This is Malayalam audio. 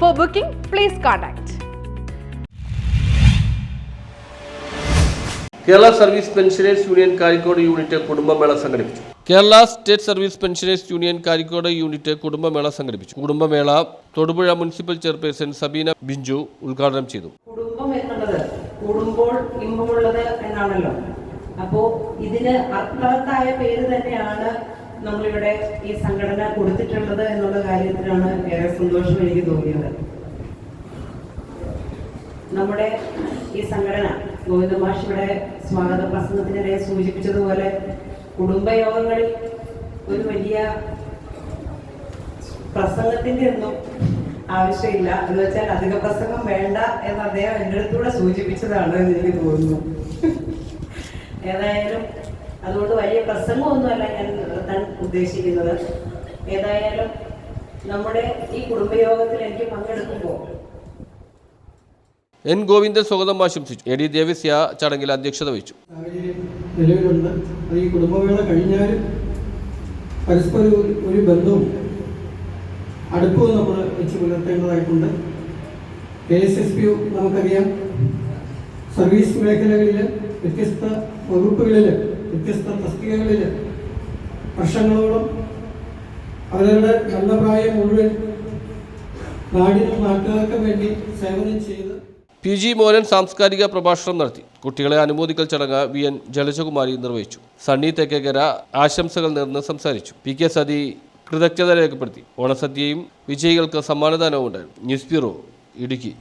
For booking please contact Kerala service pensioners union Karikode unit കുടുംബമേള സംഘടിപ്പിച്ചു Kerala state service pensioners union Karikode unit കുടുംബമേള സംഘടിപ്പിച്ചു കുടുംബമേള തൊടുപുഴ മുനിസിപ്പൽ ചെയർപേഴ്സൺ സബീന ബിഞ്ചു ഉദ്ഘാടനം ചെയ്തു. കുടുംബം എന്നുള്ളത് കൂടുമ്പോൾ ഇമ്പമുള്ളത് എന്നാണല്ലോ. അപ്പോ ഇതിന് അർത്ഥവത്തായ പേര് തന്നെയാണ് നമ്മളിവിടെ ഈ സംഘടന കൊടുത്തിട്ടുള്ളത് എന്നുള്ള കാര്യത്തിലാണ് ഏറെ സന്തോഷം എനിക്ക് തോന്നിയത്. നമ്മുടെ ഈ സംഘടന ഗോവിന്ദ മാഷ് ഇവിടെ സ്വാഗത പ്രസംഗത്തിനിടെ സൂചിപ്പിച്ചതുപോലെ കുടുംബയോഗങ്ങളിൽ ഒരു വലിയ പ്രസംഗത്തിന്റെ ഒന്നും ആവശ്യമില്ല. എന്ന് വെച്ചാൽ അധിക പ്രസംഗം വേണ്ട എന്ന് അദ്ദേഹം എന്റെ അടുത്തൂടെ സൂചിപ്പിച്ചതാണ് എന്ന് എനിക്ക് തോന്നുന്നു. ഏതായാലും അതുകൊണ്ട് വലിയ പ്രസംഗമൊന്നുമല്ല. ഉദ്ദേശിക്കുന്നത്. ഏതായാലും നമ്മുടെ ഈ കുടുംബയോഗത്തിൽ എനിക്ക് പങ്കെടുക്കുമ്പോൾ എൻ ഗോവിന്ദൻ സ്വാഗതം ആശംസിച്ചു. എ ഡി ദേവസ്യ ചടങ്ങിൽ അധ്യക്ഷത വഹിച്ചു. നിലവിലുണ്ട്. അത് ഈ കുടുംബവേള കഴിഞ്ഞാലും പരസ്പരം ഒരു- ഒരു ബന്ധവും അടുപ്പവും നമ്മൾ വെച്ച് പുലർത്തേണ്ടതായിട്ടുണ്ട്. കെ എസ് എസ് പി നമുക്കറിയാം. സർവീസ് മേഖലകളിൽ വ്യത്യസ്ത വകുപ്പുകളിൽ വ്യത്യസ്ത തസ്തികകളിൽ വർഷങ്ങളോളം അവരുടെ നല്ല പ്രായം മുഴുവൻ നാടിനും നാട്ടുകാർക്കും വേണ്ടി സേവനം ചെയ്ത് പി ജി മോഹനൻ സാംസ്കാരിക പ്രഭാഷണം നടത്തി. കുട്ടികളെ അനുമോദിക്കൽ ചടങ്ങ് വി എൻ ജലജകുമാരി നിർവഹിച്ചു. സണ്ണി തെക്കേക്കര ആശംസകൾ നേർന്ന് സംസാരിച്ചു. പി കെ സതി കൃതജ്ഞത രേഖപ്പെടുത്തി. ഓണസദ്യയും വിജയികൾക്ക് സമ്മാനദാനവും ഉണ്ടായിരുന്നു. News bureau Idukki.